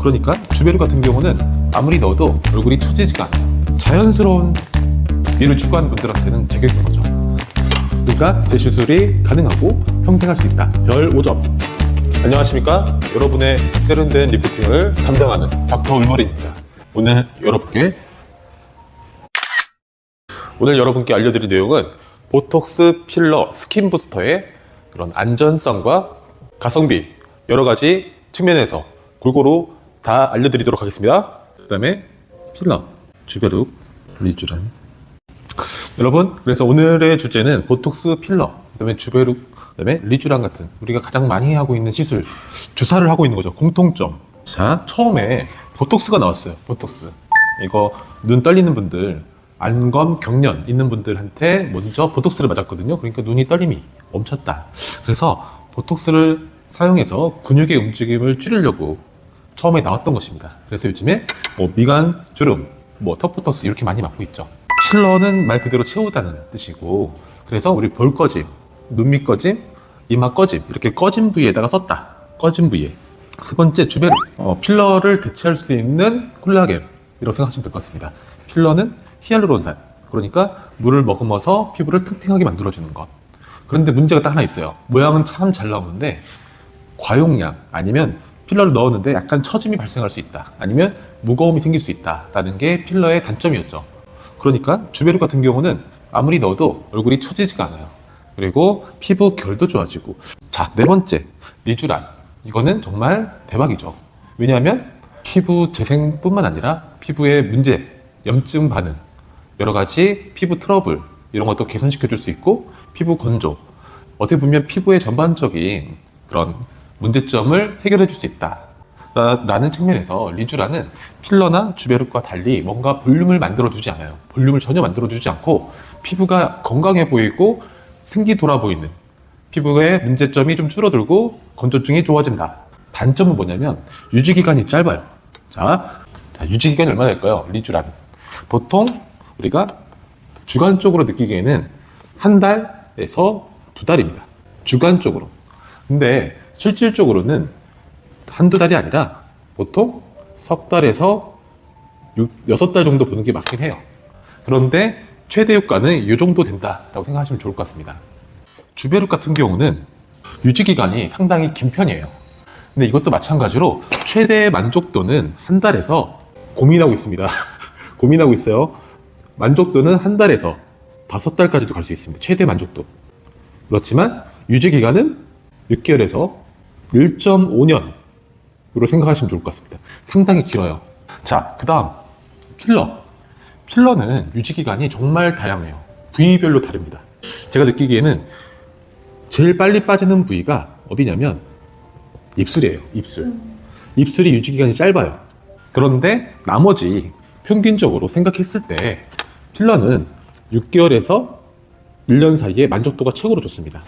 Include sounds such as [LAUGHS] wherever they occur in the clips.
그러니까 주베르 같은 경우는 아무리 넣어도 얼굴이 처지지가 않아요. 자연스러운 미를 추구하는 분들한테는 제격인 거죠. 그러니까 재시술이 가능하고 평생 할 수 있다. 별 5점. 안녕하십니까? 여러분의 세련된 리프팅을 담당하는 닥터 울머리입니다. 오늘 여러분께 오늘 여러분께 알려드릴 내용은 보톡스 필러 스킨 부스터의 그런 안전성과 가성비 여러 가지 측면에서 골고루 다 알려드리도록 하겠습니다. 그 다음에 필러 주베룩 리쥬란 여러분 그래서 오늘의 주제는 보톡스 필러 그 다음에 주베룩 그 다음에 리쥬란 같은 우리가 가장 많이 하고 있는 시술 주사를 하고 있는 거죠. 공통점. 자 처음에 보톡스가 나왔어요 보톡스. 이거 눈 떨리는 분들 안검 경련 있는 분들한테 먼저 보톡스를 맞았거든요. 그러니까 눈이 떨림이 멈췄다. 그래서 보톡스를 사용해서 근육의 움직임을 줄이려고 처음에 나왔던 것입니다 그래서 요즘에 뭐 미간 주름 뭐 터포터스 이렇게 많이 맞고 있죠 필러는 말 그대로 채우다는 뜻이고 그래서 우리 볼 꺼짐, 눈밑 꺼짐, 이마 꺼짐 이렇게 꺼진 부위에다가 썼다. 꺼진 부위에. 세 번째 주베르 어, 필러를 대체할 수 있는 콜라겐 이라고 생각하시면 될 것 같습니다. 필러는 히알루론산 그러니까 물을 머금어서 피부를 탱탱하게 만들어주는 것. 그런데 문제가 딱 하나 있어요. 모양은 참 잘 나오는데 과용량 아니면 필러를 넣었는데 약간 처짐이 발생할 수 있다. 아니면 무거움이 생길 수 있다라는 게 필러의 단점이었죠. 그러니까 주베르 같은 경우는 아무리 넣어도 얼굴이 처지지가 않아요. 그리고 피부 결도 좋아지고. 자, 네 번째. 리쥬란. 이거는 정말 대박이죠. 왜냐하면 피부 재생뿐만 아니라 피부의 문제, 염증 반응, 여러 가지 피부 트러블, 이런 것도 개선시켜 줄 수 있고, 피부 건조. 어떻게 보면 피부의 전반적인 그런 문제점을 해결해 줄 수 있다. 라- 라는 측면에서 리쥬라는 필러나 주베룩과 달리 뭔가 볼륨을 만들어주지 않아요. 볼륨을 전혀 만들어주지 않고 피부가 건강해 보이고 생기 돌아 보이는 피부의 문제점이 좀 줄어들고 건조증이 좋아진다. 단점은 뭐냐면 유지 기간이 짧아요. 자, 자, 유지 기간이 얼마나 될까요? 리쥬란 보통 우리가 주관적으로 느끼기에는 한 달에서 두 달입니다. 주관적으로. 근데 실질적으로는 한두 달이 아니라 보통 석 달에서 육, 여섯 달 정도 보는 게 맞긴 해요. 그런데 최대 효과는 이 정도 된다라고 생각하시면 좋을 것 같습니다. 주베룩 같은 경우는 유지 기간이 상당히 긴 편이에요. 근데 이것도 마찬가지로 최대 만족도는 한 달에서 고민하고 있습니다. [LAUGHS] 고민하고 있어요. 만족도는 한 달에서 다섯 달까지도 갈 수 있습니다. 최대 만족도. 그렇지만 유지 기간은 6개월에서 1.5년으로 생각하시면 좋을 것 같습니다. 상당히 길어요. 자, 그 다음 필러. 필러는 유지 기간이 정말 다양해요. 부위별로 다릅니다. 제가 느끼기에는 제일 빨리 빠지는 부위가 어디냐면 입술이에요. 입술. 입술이 유지 기간이 짧아요. 그런데 나머지 평균적으로 생각했을 때 필러는 6개월에서 1년 사이에 만족도가 최고로 좋습니다.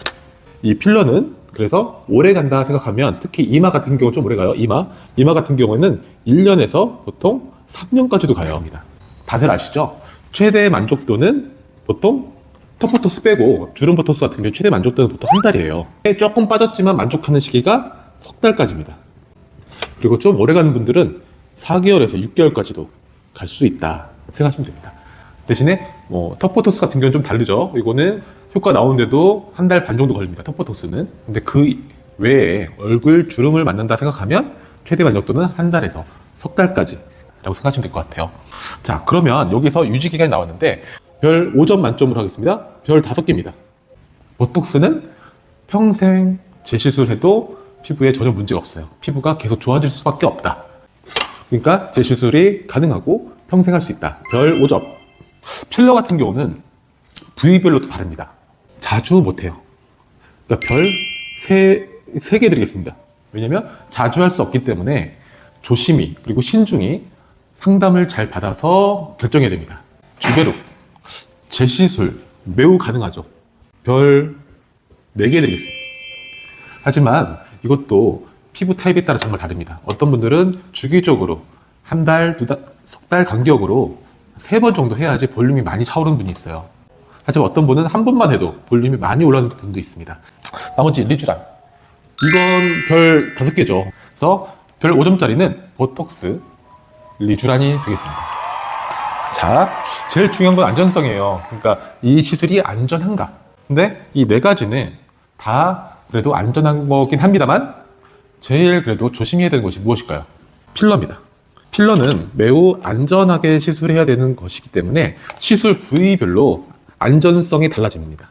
이 필러는 그래서 오래 간다 생각하면 특히 이마 같은 경우 좀 오래 가요. 이마. 이마 같은 경우에는 1년에서 보통 3년까지도 가요. 합니다. 다들 아시죠? 최대 만족도는 보통 터포토스 빼고 주름 포토스 같은 경우 최대 만족도는 보통 한 달이에요. 조금 빠졌지만 만족하는 시기가 석 달까지입니다. 그리고 좀 오래 가는 분들은 4개월에서 6개월까지도 갈 수 있다 생각하시면 됩니다. 대신에 뭐 터포토스 같은 경우는 좀 다르죠. 이거는 효과 나오는데도 한 달 반 정도 걸립니다. 터포토스는. 근데 그 외에 얼굴 주름을 만든다 생각하면 최대 만족도는 한 달에서 석 달까지 라고 생각하시면 될 것 같아요. 자, 그러면 여기서 유지 기간이 나왔는데 별 5점 만점으로 하겠습니다. 별 5개입니다. 보톡스는 평생 재시술해도 피부에 전혀 문제가 없어요. 피부가 계속 좋아질 수밖에 없다. 그러니까 재시술이 가능하고 평생 할 수 있다. 별 5점. 필러 같은 경우는 부위별로 또 다릅니다. 자주 못해요. 그러니까 별 3, 3개 드리겠습니다. 왜냐면 자주 할 수 없기 때문에 조심히 그리고 신중히 상담을 잘 받아서 결정해야 됩니다. 주베룩, 재시술 매우 가능하죠. 별 4개 드리겠습니다. 하지만 이것도 피부 타입에 따라 정말 다릅니다. 어떤 분들은 주기적으로 한 달, 두 달, 석 달 간격으로 세 번 정도 해야지 볼륨이 많이 차오르는 분이 있어요. 하지만 어떤 분은 한 번만 해도 볼륨이 많이 올라오는 분도 있습니다. 나머지 리쥬란. 이건 별 다섯 개죠. 그래서 별 5점짜리는 보톡스 리쥬란이 되겠습니다. 자, 제일 중요한 건 안전성이에요. 그러니까 이 시술이 안전한가? 근데 이 네 가지는 다 그래도 안전한 거긴 합니다만 제일 그래도 조심해야 되는 것이 무엇일까요? 필러입니다. 필러는 매우 안전하게 시술해야 되는 것이기 때문에 시술 부위별로 안전성이 달라집니다.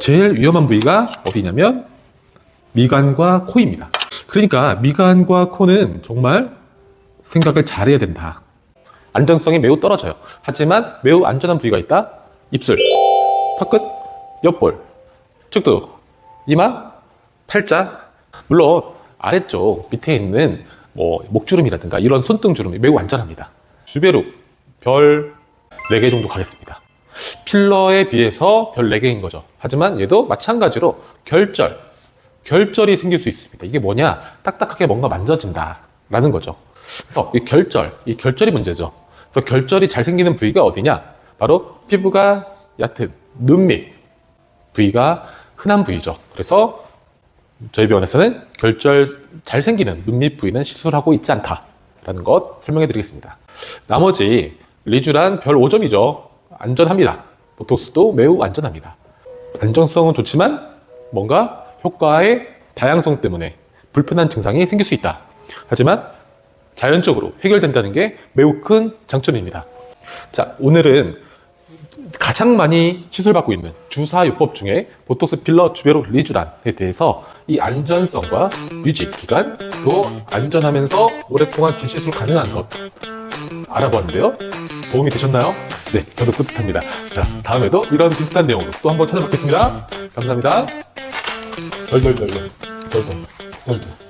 제일 위험한 부위가 어디냐면 미간과 코입니다. 그러니까 미간과 코는 정말 생각을 잘해야 된다. 안전성이 매우 떨어져요. 하지만 매우 안전한 부위가 있다. 입술, 턱끝, 옆볼, 측두, 이마, 팔자. 물론 아래쪽 밑에 있는 뭐 목주름이라든가 이런 손등 주름이 매우 안전합니다. 주베룩 별 4개 정도 가겠습니다. 필러에 비해서 별 4개인 거죠. 하지만 얘도 마찬가지로 결절, 결절이 생길 수 있습니다. 이게 뭐냐? 딱딱하게 뭔가 만져진다. 라는 거죠. 그래서 이 결절, 이 결절이 문제죠. 그래서 결절이 잘 생기는 부위가 어디냐? 바로 피부가 얕은 눈밑 부위가 흔한 부위죠. 그래서 저희 병원에서는 결절 잘 생기는 눈밑 부위는 시술하고 있지 않다라는 것 설명해 드리겠습니다. 나머지 리쥬란 별 5점이죠. 안전합니다. 보톡스도 매우 안전합니다. 안정성은 좋지만 뭔가 효과의 다양성 때문에 불편한 증상이 생길 수 있다. 하지만 자연적으로 해결된다는 게 매우 큰 장점입니다. 자, 오늘은 가장 많이 시술받고 있는 주사요법 중에 보톡스 필러 주베로 리쥬란에 대해서 이 안전성과 유지 기간 또 안전하면서 오랫동안 재시술 가능한 것 알아보았는데요. 도움이 되셨나요? 네, 저도 뿌듯합니다. 자, 다음에도 이런 비슷한 내용으로 또 한번 찾아뵙겠습니다. 감사합니다. 덜덜덜덜. 덜덜. 덜덜.